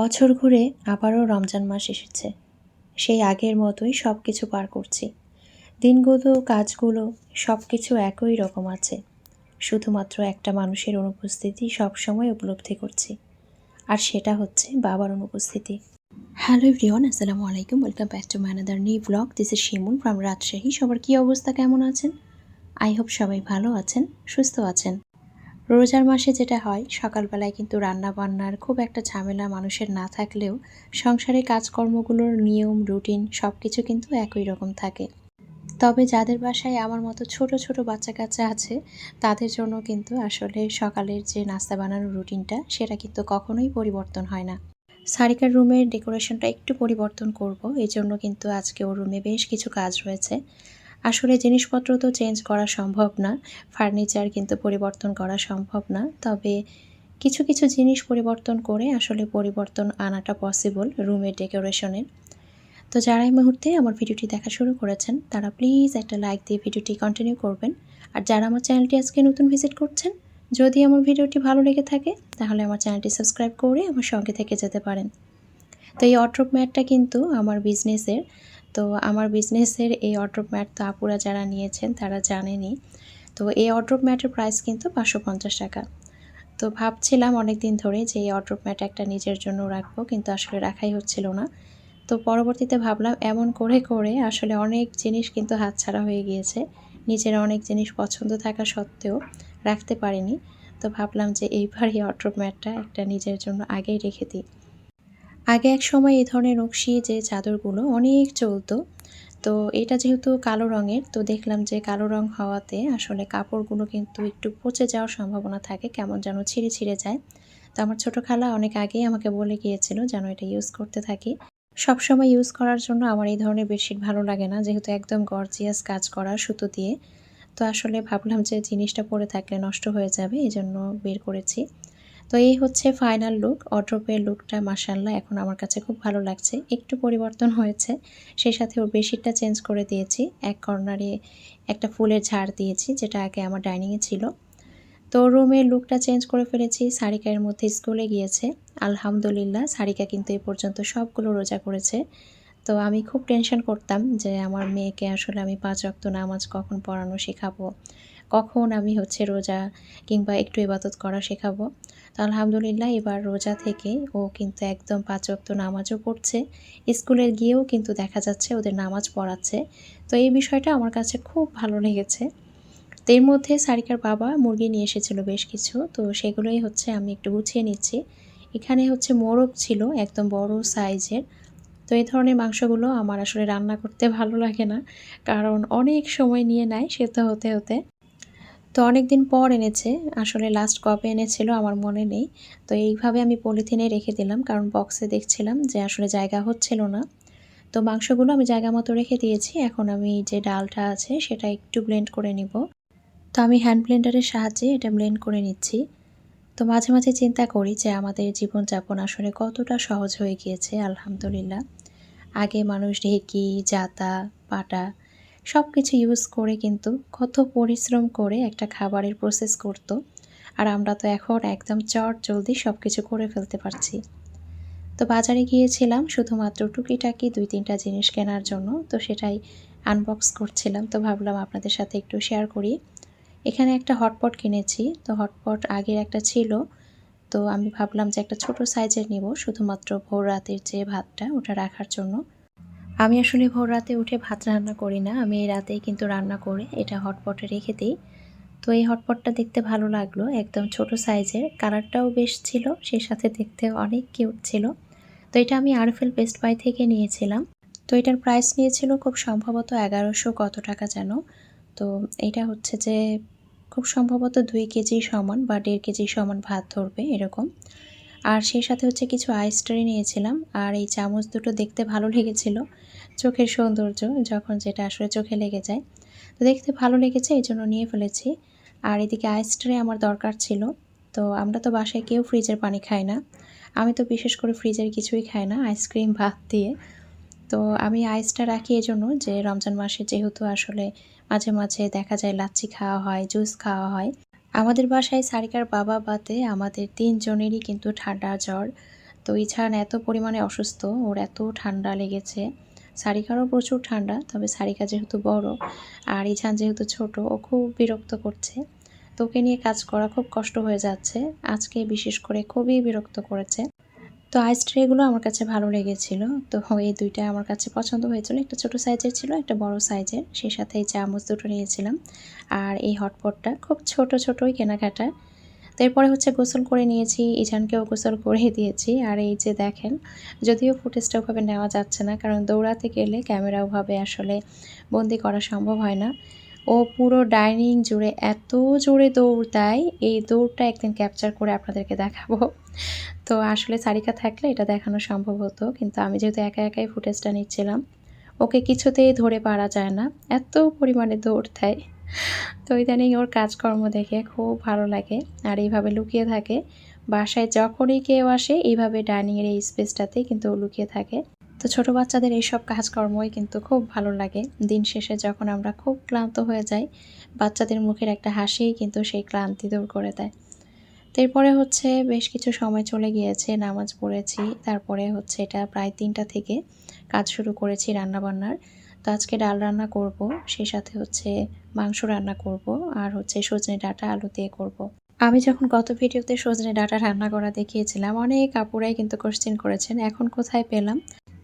বছর ঘুরে আবারও রমজান মাস এসেছে। সেই আগের মতোই সব কিছু পার করছি। দিনগুলো, কাজগুলো সব কিছু একই রকম আছে। শুধুমাত্র একটা মানুষের অনুপস্থিতি সবসময় উপলব্ধি করছি। আর সেটা হচ্ছে বাবার অনুপস্থিতি। হ্যালো এভরিওয়ান আসসালামু আলাইকুম। Welcome back to my another new blog this is Shimul from Rajshahi সবার কী অবস্থা, কেমন আছেন? আই হোপ সবাই ভালো আছেন, সুস্থ আছেন। রোজার মাসে যেটা হয়, সকালবেলায় কিন্তু রান্না বান্নার খুব একটা ঝামেলা মানুষের না থাকলেও সংসারে কাজকর্মগুলোর নিয়ম, রুটিন সব কিছু কিন্তু একই রকম থাকে। তবে যাদের বাসায় আমার মতো ছোট ছোট বাচ্চা কাচ্চা আছে, তাদের জন্য কিন্তু আসলে সকালের যে নাস্তা বানানোর রুটিনটা, সেটা কিন্তু কখনোই পরিবর্তন হয় না। সারিকার রুমের ডেকোরেশনটা একটু পরিবর্তন করব এই জন্য কিন্তু আজকে ওর রুমে বেশ কিছু কাজ রয়েছে। আসলে জিনিসপত্র তো চেঞ্জ করা সম্ভব না ফার্নিচার কিন্তু পরিবর্তন করা সম্ভব না, তবে কিছু কিছু জিনিস পরিবর্তন করে আসলে পরিবর্তন আনাটা পসিবল রুমের ডেকোরেশনের তো যারা এই মুহূর্তে আমার ভিডিওটি দেখা শুরু করেছেন, তারা প্লিজ একটা লাইক দিয়ে ভিডিওটি কন্টিনিউ করবেন। আর যারা আমার চ্যানেলটি আজকে নতুন ভিজিট করছেন, যদি আমার ভিডিওটি ভালো লেগে থাকে, তাহলে আমার চ্যানেলটি সাবস্ক্রাইব করে আমার সঙ্গে থেকে যেতে পারেন। তো এই অট্রপ ম্যাটটা কিন্তু আমার বিজনেসের তো আমার বিজনেসের এই অড্রপ ম্যাট তো আপুরা যারা নিয়েছেন তারা জানেনি তো এই অড্রপ ম্যাটের প্রাইস কিন্তু পাঁচশো পঞ্চাশ টাকা। তো ভাবছিলাম অনেক দিন ধরে যে এই অড্রপ ম্যাট একটা নিজের জন্য রাখব, কিন্তু আসলে রাখাই হচ্ছিল না। তো পরবর্তীতে ভাবলাম এমন করে করে আসলে অনেক জিনিস কিন্তু হাতছাড়া হয়ে গিয়েছে। নিজের অনেক জিনিস পছন্দ থাকা সত্ত্বেও রাখতে পারিনি। তো ভাবলাম যে এইবার এই অড্রপ ম্যাটটা একটা নিজের জন্য আগেই রেখে দিই। আগে এক সময় এই ধরনের নকশি যে চাদরগুলো অনেক চলতো, তো এটা যেহেতু কালো রঙের, তো দেখলাম যে কালো রং হওয়াতে আসলে কাপড়গুলো কিন্তু একটু পচে যাওয়ার সম্ভাবনা থাকে, কেমন যেন ছিঁড়ে ছিঁড়ে যায়। তো আমার ছোটো খালা অনেক আগেই আমাকে বলে গিয়েছিল যেন এটা ইউজ করতে থাকি। সবসময় ইউজ করার জন্য আমার এই ধরনের বেডশিট ভালো লাগে না, যেহেতু একদম গর্জিয়াস কাজ করা সুতো দিয়ে। তো আসলে ভাবলাম যে জিনিসটা পরে থাকলে নষ্ট হয়ে যাবে এই জন্য বের করেছি। তো এই হচ্ছে ফাইনাল লুক অড্রপের লুকটা মাসাল্লাহ এখন আমার কাছে খুব ভালো লাগছে। একটু পরিবর্তন হয়েছে, সেই সাথে ওর বেশিটা চেঞ্জ করে দিয়েছি। এক কর্নারে একটা ফুলের ঝাড় দিয়েছি, যেটা আগে আমার ডাইনিংয়ে ছিল। তো রুমের লুকটা চেঞ্জ করে ফেলেছি সারিকার মধ্যে স্কুলে গিয়েছে। আলহামদুলিল্লাহ, সারিকা কিন্তু এ পর্যন্ত সবগুলো রোজা করেছে। তো আমি খুব টেনশন করতাম যে আমার মেয়েকে আসলে আমি পাঁচ রক্ত নামাজ কখন পড়ানো শেখাবো। কখন আমি হচ্ছে রোজা কিংবা একটু ইবাদত করা শেখাবো। তো আলহামদুলিল্লাহ এবার রোজা থেকে ও কিন্তু একদম পাঁচ ওয়াক্ত নামাজও পড়ছে। স্কুলে গিয়েও কিন্তু দেখা যাচ্ছে ওদের নামাজ পড়াচ্ছে। তো এই বিষয়টা আমার কাছে খুব ভালো লেগেছে। তো এর মধ্যে সারিকার বাবা মুরগি নিয়ে এসেছিল বেশ কিছু। তো সেগুলোই হচ্ছে আমি একটু গুছিয়ে নিচ্ছি। এখানে হচ্ছে মোরগ ছিল একদম বড় সাইজের। তো এই ধরনের মাংসগুলো আমার আসলে রান্না করতে ভালো লাগে না। কারণ অনেক সময় নিয়ে নেয় সেদ্ধ হতে হতে। তো অনেক দিন পর এনেছে, আসলে লাস্ট কবে এনেছিল আমার মনে নেই। তো এইভাবে আমি পলিথিনে রেখে দিলাম, কারণ বক্সে দেখছিলাম যে আসলে জায়গা হচ্ছিল না। তো মাংসগুলো আমি জায়গা মতো রেখে দিয়েছি, এখন আমি যে ডালটা আছে সেটা একটু ব্লেন্ড করে নিব। তো আমি হ্যান্ড ব্লেন্ডারের সাহায্যে এটা ব্লেন্ড করে নিচ্ছি। তো মাঝে মাঝে চিন্তা করি যে আমাদের জীবনযাপন আসলে কতটা সহজ হয়ে গিয়েছে, আলহামদুলিল্লাহ। আগে মানুষ ঢেকি, জাতা পাটা সব কিছু ইউজ করে কিন্তু কত পরিশ্রম করে একটা খাবারের প্রসেস করতো। আর আমরা তো এখন একদম চট জলদি সব কিছু করে ফেলতে পারছি। তো বাজারে গিয়েছিলাম, শুধুমাত্র টুকিটাকি দুই তিনটা জিনিস কেনার জন্য, তো সেটাই আনবক্স করছিলাম। তো ভাবলাম আপনাদের সাথে একটু শেয়ার করি। এখানে একটা হটপট কিনেছি, তো হটপট আগের একটা ছিল। তো আমি ভাবলাম যে একটা ছোট সাইজের নিব, শুধুমাত্র ভোর রাতের যে ভাতটা, ওটা রাখার জন্য। আমি আসলে ভোর রাতে উঠে ভাত রান্না করি না, আমি এই রাতেই কিন্তু রান্না করে এটা হটপটে রেখে দিই। তো এই হটপটটা দেখতে ভালো লাগল, একদম ছোট সাইজের, কালারটাও বেশ ছিল, সেই সাথে দেখতে অনেক কিউট ছিল। তো এটা আমি আরফেল পেস্ট বাই থেকে নিয়েছিলাম। তো এটার প্রাইস নিয়েছিল খুব সম্ভবত এগারোশো কত টাকা যেন। তো এটা হচ্ছে যে খুব সম্ভবত দুই কেজি সমান বা দেড় কেজি সমান ভাত ধরবে এরকম। আর সেই সাথে হচ্ছে কিছু আইস ট্রে নিয়েছিলাম, আর এই চামচ দুটো দেখতে ভালো লেগেছিল চোখের সৌন্দর্য যখন যেটা আসলে চোখে লেগে যায়। তো দেখতে ভালো লেগেছে, এই জন্য নিয়ে ফেলেছি। আর এদিকে আইস ট্রে আমার দরকার ছিল, তো আমরা তো বাসায় কেউ ফ্রিজের পানি খাই না। আমি তো বিশেষ করে ফ্রিজের কিছুই খাই না আইসক্রিম ভাত দিয়ে। তো আমি আইসটা রাখি এজন্য যে রমজান মাসে যেহেতু আসলে মাঝে মাঝে দেখা যায় লাচ্ছি খাওয়া হয় জুস খাওয়া হয়। আমাদের বাসায় সারিকার বাবা বাতে আমাদের তিনজনেরই কিন্তু ঠান্ডা জ্বর। তো ইছান এত পরিমাণে অসুস্থ, ওর এত ঠান্ডা লেগেছে। সারিকারও প্রচুর ঠান্ডা, তবে সারিকা যেহেতু বড় আর ইছান যেহেতু ছোট, ও খুব বিরক্ত করছে। তোকে নিয়ে কাজ করা খুব কষ্ট হয়ে যাচ্ছে, আজকে বিশেষ করে খুবই বিরক্ত করেছে। তো আইস ট্রেগুলো আমার কাছে ভালো লেগেছিল। তো এই দুইটা আমার কাছে পছন্দ হয়েছিল। একটা ছোট সাইজের ছিল, একটা বড় সাইজের সেই সাথে এই চামচ দুটো নিয়েছিলাম। আর এই হটপটটা খুব ছোট, ছোটই কেনাকাটা। তো এরপরে হচ্ছে গোসল করে নিয়েছি ইজানকেও গোসল করে দিয়েছি। আর এই যে দেখেন, যদিও ফুটেজটা ওভাবে নেওয়া যাচ্ছে না, কারণ দৌড়াতে গেলে ক্যামেরা ওভাবে আসলে বন্দি করা সম্ভব হয় না। ও পুরো ডাইনিং জুড়ে এত জোরে দৌড় দেয়। এই দৌড়টা একদিন ক্যাপচার করে আপনাদেরকে দেখাবো। তো আসলে সারিকা থাকলে এটা দেখানো সম্ভব হতো, কিন্তু আমি যেহেতু একা একাই ফুটেজটা নিচ্ছিলাম, ওকে কিছুতেই ধরে পারা যায় না, এত পরিমাণে দৌড় দেয়। তো ইদানিং ওর কাজকর্ম দেখে খুব ভালো লাগে, আর এইভাবে লুকিয়ে থাকে। বাসায় যখনই কেউ আসে, এইভাবে ডাইনিংয়ের এই স্পেসটাতেই কিন্তু ও লুকিয়ে থাকে। তো ছোট বাচ্চাদের এইসব কাজকর্মই কিন্তু খুব ভালো লাগে। দিন শেষে যখন আমরা খুব ক্লান্ত হয়ে যাই, বাচ্চাদের মুখের একটা হাসিই কিন্তু সেই ক্লান্তি দূর করে দেয়। এরপরে হচ্ছে বেশ কিছু সময় চলে গিয়েছে, নামাজ পড়েছি। তারপরে হচ্ছে এটা প্রায় তিনটা থেকে কাজ শুরু করেছি রান্নাবান্নার। তো আজকে ডাল রান্না করব, সেই সাথে হচ্ছে মাংস রান্না করব আর হচ্ছে সজনে ডাটা আলু দিয়ে করব। আমি যখন গত ভিডিওতে সজনে ডাটা রান্না করা দেখিয়েছিলাম, অনেক কাপুরাই কিন্তু কোশ্চেন করেছেন, এখন কোথায় পেলাম?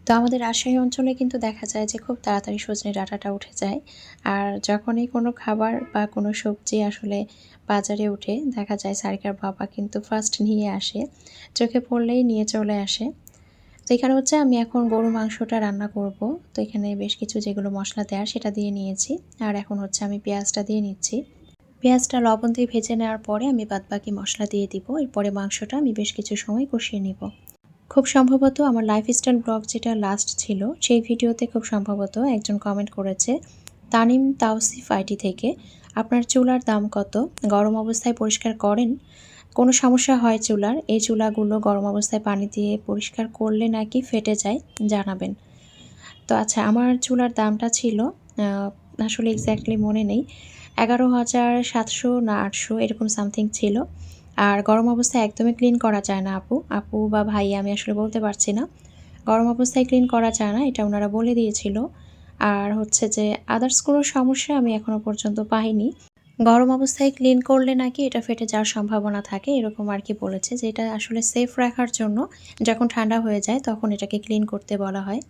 তো আমাদের রাজশাহী অঞ্চলে কিন্তু দেখা যায় যে খুব তাড়াতাড়ি সজনে ডাঁটাটা উঠে যায়। আর যখনই কোনো খাবার বা কোনো সবজি আসলে বাজারে উঠে দেখা যায় সারিকার বাবা কিন্তু ফার্স্ট নিয়ে আসে, চোখে পড়লেই নিয়ে চলে আসে। তো এখানে হচ্ছে আমি এখন গরু মাংসটা রান্না করব। তো এখানে বেশ কিছু যেগুলো মশলা দেওয়ার সেটা দিয়ে নিয়েছি। আর এখন হচ্ছে আমি পেঁয়াজটা দিয়ে নিচ্ছি। পেঁয়াজটা লবণ দিয়ে ভেজে নেওয়ার পরে আমি বাদবাকি মশলা দিয়ে দিব। এরপরে মাংসটা আমি বেশ কিছু সময় কষিয়ে নিব। খুব সম্ভবত আমার লাইফস্টাইল ব্লগ যেটা লাস্ট ছিল, সেই ভিডিওতে খুব সম্ভবত একজন কমেন্ট করেছে, তানিম তাওসিফ আইটি থেকে আপনার চুলার দাম কত? গরম অবস্থায় পরিষ্কার করেন? কোনো সমস্যা হয় চুলার? এই চুলাগুলো গরম অবস্থায় পানি দিয়ে পরিষ্কার করলে নাকি ফেটে যায়? জানাবেন। তো আচ্ছা আমার চুলার দামটা ছিল আসলে এক্স্যাক্টলি মনে নেই, এগারো হাজার সাতশো না আটশো, এরকম সামথিং ছিল। আর গরম অবস্থায় একদমই ক্লিন করা যায় না আপু। আপু বা ভাই আমি আসলে বলতে পারছি না। গরম অবস্থায় ক্লিন করা যায় না, এটা ওনারা বলে দিয়েছিল। আর হচ্ছে যে আদার্স কোনো সমস্যা আমি এখনও পর্যন্ত পাইনি। গরম অবস্থায় ক্লিন করলে নাকি এটা ফেটে যাওয়ার সম্ভাবনা থাকে, এরকম আর কি বলেছে যে এটা আসলে সেফ রাখার জন্য যখন ঠান্ডা হয়ে যায় তখন এটাকে ক্লিন করতে বলা হয়।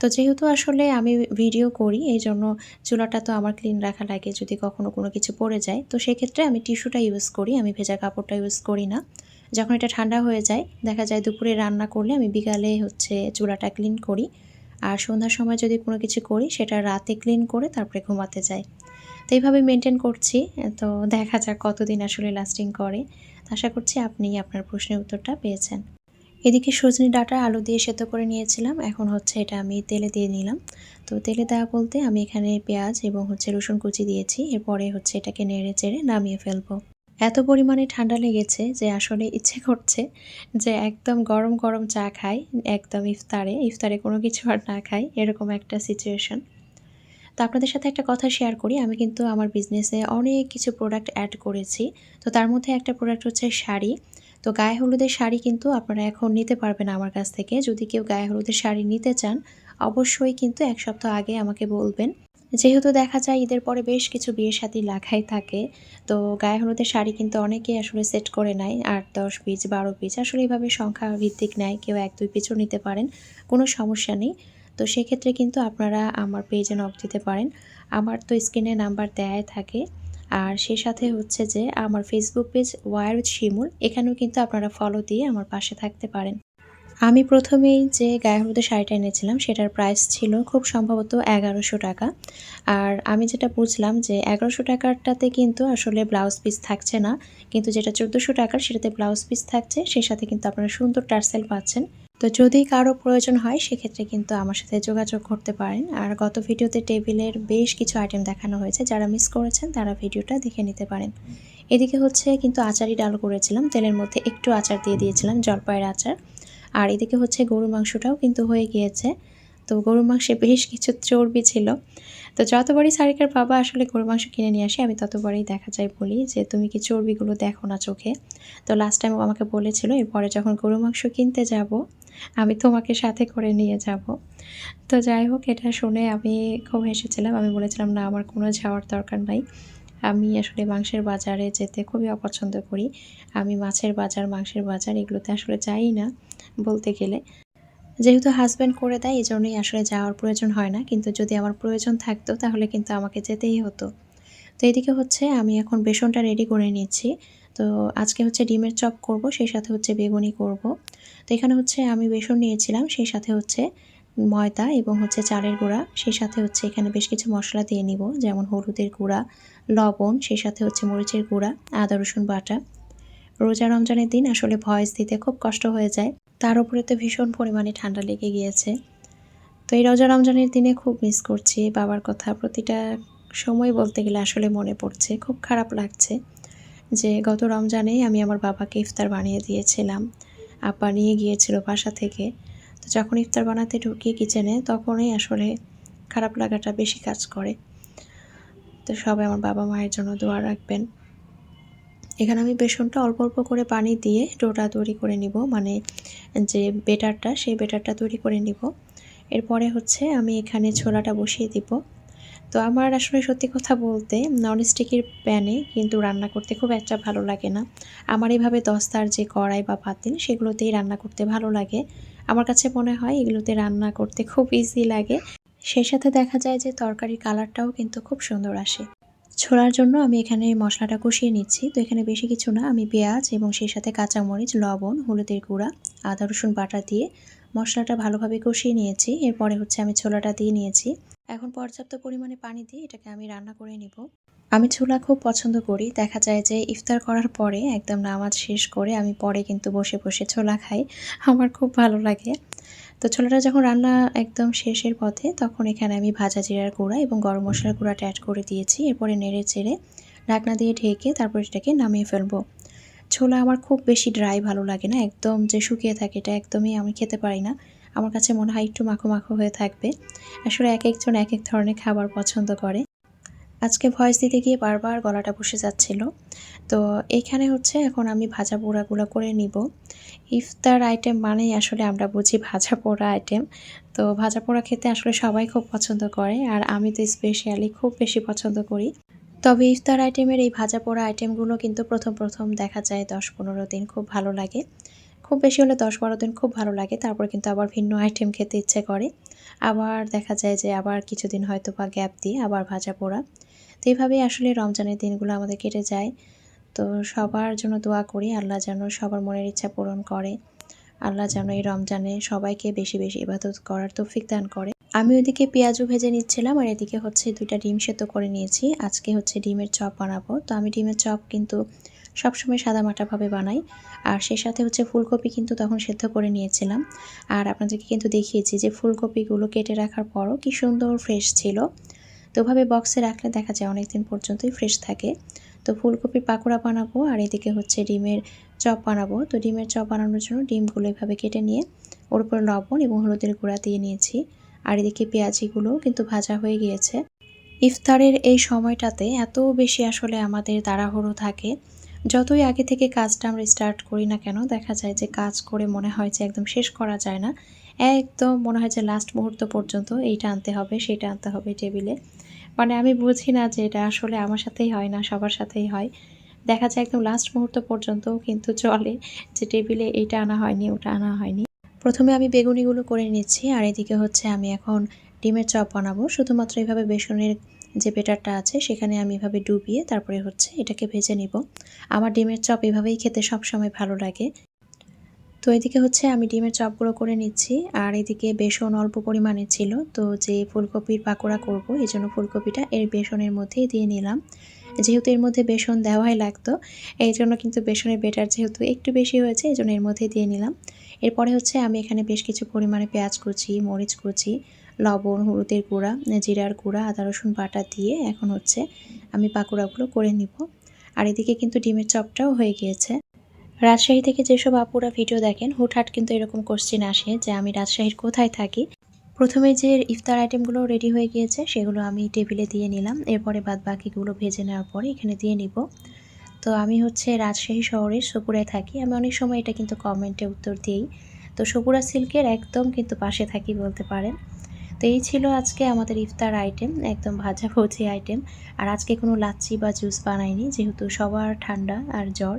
তো যেহেতু আসলে আমি ভিডিও করি এই জন্য চুলাটা তো আমার ক্লিন রাখা লাগে যদি কখনো কোনো কিছু পড়ে যায়, তো সেক্ষেত্রে আমি টিস্যুটা ইউজ করি, আমি ভেজা কাপড়টা ইউজ করি না। যখন এটা ঠান্ডা হয়ে যায়, দেখা যায় দুপুরে রান্না করলে আমি বিকালে হচ্ছে চুলাটা ক্লিন করি। আর সন্ধ্যার সময় যদি কোনো কিছু করি, সেটা রাতে ক্লিন করে তারপরে ঘুমাতে যাই। তো এইভাবে মেনটেন করছি, তো দেখা যাক কতদিন আসলে লাস্টিং করে। আশা করছি আপনি আপনার প্রশ্নের উত্তরটা পেয়েছেন। এদিকে সজনে ডাটা আলু দিয়ে সেদ্ধ করে নিয়েছিলাম। এখন হচ্ছে এটা আমি তেলে দিয়ে নিলাম। তো তেলে দেওয়া বলতে আমি এখানে পেঁয়াজ এবং হচ্ছে রসুন কুচি দিয়েছি। এরপরে হচ্ছে এটাকে নেড়ে চেড়ে নামিয়ে ফেলব। এত পরিমাণে ঠান্ডা লেগেছে যে আসলে ইচ্ছে করছে যে একদম গরম গরম চা খাই, একদম ইফতারে ইফতারে কোনো কিছু আর না খাই, এরকম একটা সিচুয়েশন তো আপনাদের সাথে একটা কথা শেয়ার করি। আমি কিন্তু আমার বিজনেসে অনেক কিছু প্রোডাক্ট অ্যাড করেছি। তো তার মধ্যে একটা প্রোডাক্ট হচ্ছে শাড়ি। তো গায়ে হলুদের শাড়ি কিন্তু আপনারা এখন নিতে পারবেন আমার কাছ থেকে। যদি কেউ গায়ে হলুদের শাড়ি নিতে চান, অবশ্যই কিন্তু এক সপ্তাহ আগে আমাকে বলবেন। যেহেতু দেখা যায় ঈদের পরে বেশ কিছু বিয়ে সাথী লাখাই থাকে, তো গায়ে হলুদের শাড়ি কিন্তু অনেকেই আসলে সেট করে নেয়। আট, দশ পিস, বারো পিস, আসলে এইভাবে সংখ্যা ভিত্তিক নেয় কেউ এক, দুই পিসও নিতে পারেন, কোনো সমস্যা নেই। তো সেক্ষেত্রে কিন্তু আপনারা আমার পেজে নক দিতে পারেন। আমার তো স্ক্রিনে নাম্বার দেয়াই থাকে। আর সে সাথে হচ্ছে যে আমার Facebook page war with Shimul এখানেও কিন্তু আপনারা ফলো দিয়ে আমার পাশে থাকতে পারেন। আমি প্রথমেই যে গায়ে হলুদের শাড়িটা এনেছিলাম, সেটার প্রাইস ছিল খুব সম্ভবত এগারোশো টাকা। আর আমি যেটা বুঝলাম যে এগারোশো টাকারটাতে কিন্তু আসলে ব্লাউজ পিস থাকছে না। কিন্তু যেটা চোদ্দোশো টাকার, সেটাতে ব্লাউজ পিস থাকছে। সেই সাথে কিন্তু আপনারা সুন্দর টার্সেল পাচ্ছেন। তো যদি কারও প্রয়োজন হয়, সেক্ষেত্রে কিন্তু আমার সাথে যোগাযোগ করতে পারেন। আর গত ভিডিওতে টেবিলের বেশ কিছু আইটেম দেখানো হয়েছে, যারা মিস করেছেন, তারা ভিডিওটা দেখে নিতে পারেন। এদিকে হচ্ছে কিন্তু আচারই ডাল করেছিলাম। তেলের মধ্যে একটু আচার দিয়ে দিয়েছিলাম, জলপাইয়ের আচার। আর এদিকে হচ্ছে গরু মাংসটাও কিন্তু হয়ে গিয়েছে। তো গরুর মাংসে বেশ কিছু চর্বি ছিল। তো যতবারই সারিকার বাবা আসলে গরু মাংস কিনে নিয়ে আসে, আমি ততবারই দেখা যায় বলি যে, তুমি কি চর্বিগুলো দেখো না চোখে? তো লাস্ট টাইম আমাকে বলেছিল, এরপরে যখন গরু মাংস কিনতে যাব, আমি তোমাকে সাথে করে নিয়ে যাব। তো যাই হোক, এটা শুনে আমি খুব হেসেছিলাম। আমি বলেছিলাম, না, আমার কোনো যাওয়ার দরকার নাই। আমি আসলে মাংসের বাজারে যেতে খুবই অপছন্দ করি। আমি মাছের বাজার, মাংসের বাজার এগুলোতে আসলে যাই না বলতে গেলে। যেহেতু হাজব্যান্ড করে দেয় এই জন্যই আসলে যাওয়ার প্রয়োজন হয় না। কিন্তু যদি আমার প্রয়োজন থাকতো, তাহলে কিন্তু আমাকে যেতেই হতো। তো এদিকে হচ্ছে, আমি এখন বেসনটা রেডি করে নিচ্ছি। তো আজকে হচ্ছে ডিমের চপ করব, সেই সাথে হচ্ছে বেগুনি করব। তো এখানে হচ্ছে আমি বেসন নিয়েছিলাম, সেই সাথে হচ্ছে ময়দা এবং হচ্ছে চালের গুঁড়া, সেই সাথে হচ্ছে এখানে বেশ কিছু মশলা দিয়ে নিব, যেমন হলুদের গুঁড়া, লবণ, সেই সাথে হচ্ছে মরিচের গুঁড়া, আদা, রসুন বাটা। রোজা রমজানের দিন আসলে ভয়েস দিতে খুব কষ্ট হয়ে যায়, তার উপরে তো ভীষণ পরিমাণে ঠান্ডা লেগে গিয়েছে। তো এই রোজা রমজানের দিনে খুব মিস করছি, বাবার কথা, প্রতিটা সময় বলতে গেলে আসলে মনে পড়ছে, খুব খারাপ লাগছে যে গত রমজানে আমি আমার বাবাকে ইফতার বানিয়ে দিয়েছিলাম আপা নিয়ে গিয়েছিল বাসা থেকে। তো যখন ইফতার বানাতে ঢুকি কিচেনে তখনই আসলে খারাপ লাগাটা বেশি কাজ করে। তো সবাই আমার বাবা মায়ের জন্য দোয়া রাখবেন। এখানে আমি বেসনটা অল্প অল্প করে পানি দিয়ে ডোটা তৈরি করে নিব। মানে যে বেটারটা, সেই বেটারটা তৈরি করে নিব। এরপরে হচ্ছে আমি এখানে ছোলাটা বসিয়ে দিব। তো আমার আসলে সত্যি কথা বলতে ননস্টিকের প্যানে কিন্তু রান্না করতে খুব একটা ভালো লাগে না। আমার এইভাবে দস্তার যে কড়াই বা পাতিল, সেগুলোতেই রান্না করতে ভালো লাগে। আমার কাছে মনে হয় এগুলোতে রান্না করতে খুব ইজি লাগে। সেই সাথে দেখা যায় যে তরকারির কালারটাও কিন্তু খুব সুন্দর আসে। ছোলার জন্য আমি এখানে মশলাটা কষিয়ে নিচ্ছি। তো এখানে বেশি কিছু না, আমি পেঁয়াজ এবং সেই সাথে কাঁচামরিচ, লবণ, হলুদের গুঁড়া, আদা, রসুন বাটা দিয়ে মশলাটা ভালোভাবে কষিয়ে নিয়েছি। এরপরে হচ্ছে আমি ছোলাটা দিয়ে নিয়েছি। এখন পর্যাপ্ত পরিমাণে পানি দিয়ে এটাকে আমি রান্না করে নিব। আমি ছোলা খুব পছন্দ করি। দেখা যায় যে ইফতার করার পরে একদম নামাজ শেষ করে আমি পরে কিন্তু বসে বসে ছোলা খাই। আমার খুব ভালো লাগে। তো ছোলাটা যখন রান্না একদম শেষের পথে তখন এখানে আমি ভাজা জিরার গুঁড়া এবং গরম মশলার গুঁড়াটা অ্যাড করে দিয়েছি। এরপরে নেড়ে চেড়ে ঢাকনা দিয়ে ঢেকে তারপর এটাকে নামিয়ে ফেলব। ছোলা আমার খুব বেশি ড্রাই ভালো লাগে না। একদম যে শুকিয়ে থাকে এটা একদমই আমি খেতে পারি না। আমার কাছে মনে হয় একটু মাখো মাখো হয়ে থাকবে। আসলে এক একজন এক এক ধরনের খাবার পছন্দ করে। আজকে ভয়েস দিতে গিয়ে বারবার গলাটা বসে যাচ্ছিল। তো এখানে হচ্ছে এখন আমি ভাজা পোড়াগুলো করে নিব। ইফতার আইটেম মানেই আসলে আমরা বুঝি ভাজা পোড়া আইটেম তো ভাজা পোড়া খেতে আসলে সবাই খুব পছন্দ করে আর আমি তো স্পেশালি খুব বেশি পছন্দ করি। তবে ইফতার আইটেমের এই ভাজা পোড়া আইটেমগুলো কিন্তু প্রথম প্রথম দেখা যায় দশ পনেরো দিন খুব ভালো লাগে। খুব বেশি হলে দশ বারো দিন খুব ভালো লাগে, তারপর কিন্তু আবার ভিন্ন আইটেম খেতে ইচ্ছে করে। আবার দেখা যায় যে আবার কিছুদিন হয়তো বা গ্যাপ দিয়ে আবার ভাজা পোড়া। তো আসলে রমজানের দিনগুলো আমাদের কেটে যায়। তো সবার জন্য দোয়া করি, আল্লাহ যেন সবার মনের ইচ্ছা পূরণ করে। আল্লাহ যেন এই রমজানে সবাইকে বেশি বেশি ইবাদত করার তৌফিক দান করে। আমি ওইদিকে পেঁয়াজও ভেজে নিচ্ছিলাম আর এদিকে হচ্ছে দুইটা ডিম সেদ্ধ করে নিয়েছি। আজকে হচ্ছে ডিমের চপ বানাবো। তো আমি ডিমের চপ কিন্তু সবসময় সাদামাটাভাবে বানাই। আর সে সাথে হচ্ছে ফুলকপি কিন্তু তখন সেদ্ধ করে নিয়েছিলাম। আর আপনাদেরকে কিন্তু দেখিয়েছি যে ফুলকপিগুলো কেটে রাখার পরও কি সুন্দর ফ্রেশ ছিল। তো ওভাবে বক্সে রাখলে দেখা যায় অনেকদিন পর্যন্তই ফ্রেশ থাকে। তো ফুলকপির পাকোড়া বানাবো আর এদিকে হচ্ছে ডিমের চপ বানাবো। তো ডিমের চপ বানানোর জন্য ডিমগুলো এভাবে কেটে নিয়ে ওর উপর লবণ এবং হলুদের গুঁড়া দিয়ে নিয়েছি। আর এদিকে পেঁয়াজিগুলো কিন্তু ভাজা হয়ে গিয়েছে। ইফতারের এই সময়টাতে এত বেশি আসলে আমাদের তাড়াহুড়ো থাকে। যতই আগে থেকে কাজটা আমরা স্টার্ট করি না কেন, দেখা যায় যে কাজ করে মনে হয় যে একদম শেষ করা যায় না। একদম মনে হয় যে লাস্ট মুহূর্ত পর্যন্ত এইটা আনতে হবে, সেটা আনতে হবে টেবিলে। মানে আমি বুঝি না যে এটা আসলে আমার সাথেই হয় না, সবার সাথেই হয়। দেখা যায় একদম লাস্ট মুহূর্ত পর্যন্ত কিন্তু চলে যে টেবিলে এইটা আনা হয়নি, ওটা আনা হয়নি। প্রথমে আমি বেগুনিগুলো করে নিচ্ছি আর এদিকে হচ্ছে আমি এখন ডিমের চপ বানাবো। শুধুমাত্র এইভাবে বেসনের যে বেটারটা আছে সেখানে আমি এভাবে ডুবিয়ে তারপরে হচ্ছে এটাকে ভেজে নিব। আমার ডিমের চপ এভাবেই খেতে সবসময় ভালো লাগে। তো এদিকে হচ্ছে আমি ডিমের চপগুলো করে নিচ্ছি, আর এদিকে বেসন অল্প পরিমাণে ছিল। তো যে ফুলকপির পাকোড়া করব, এই জন্য ফুলকপিটা এর বেসনের মধ্যেই দিয়ে নিলাম। যেহেতু এর মধ্যে বেসন দেওয়াই লাগতো, এই জন্য কিন্তু বেসনের বেটার যেহেতু একটু বেশি হয়েছে, এই জন্য এর মধ্যে দিয়ে নিলাম। এরপরে হচ্ছে আমি এখানে বেশ কিছু পরিমাণে পেঁয়াজ কুচি, মরিচ কুচি, লবণ, হলুদের গুঁড়া, জিরার গুঁড়া, আদা, রসুন বাটা দিয়ে এখন হচ্ছে আমি পাকোড়াগুলো করে নিব। আর এদিকে কিন্তু ডিমের চপটাও হয়ে গিয়েছে। রাজশাহী থেকে যেসব আপুরা ভিডিও দেখেন, হুটহাট কিন্তু এরকম কোশ্চেন আসে যে, আমি রাজশাহীর কোথায় থাকি? প্রথমে যে ইফতার আইটেমগুলো রেডি হয়ে গিয়েছে, সেগুলো আমি টেবিলে দিয়ে নিলাম। এরপরে বাদ বাকিগুলো ভেজে নেওয়ার পরে এখানে দিয়ে নিব। তো আমি হচ্ছে রাজশাহী শহরের সপুরায় থাকি। আমি অনেক সময় এটা কিন্তু কমেন্টে উত্তর দিই। তো সপুরা সিল্কের একদম কিন্তু পাশে থাকি বলতে পারেন। তো এই ছিল আজকে আমাদের ইফতার আইটেম একদম ভাজা ভুজি আইটেম আর আজকে কোনো লাচ্ছি বা জুস বানাইনি, যেহেতু সবার ঠান্ডা আর জ্বর।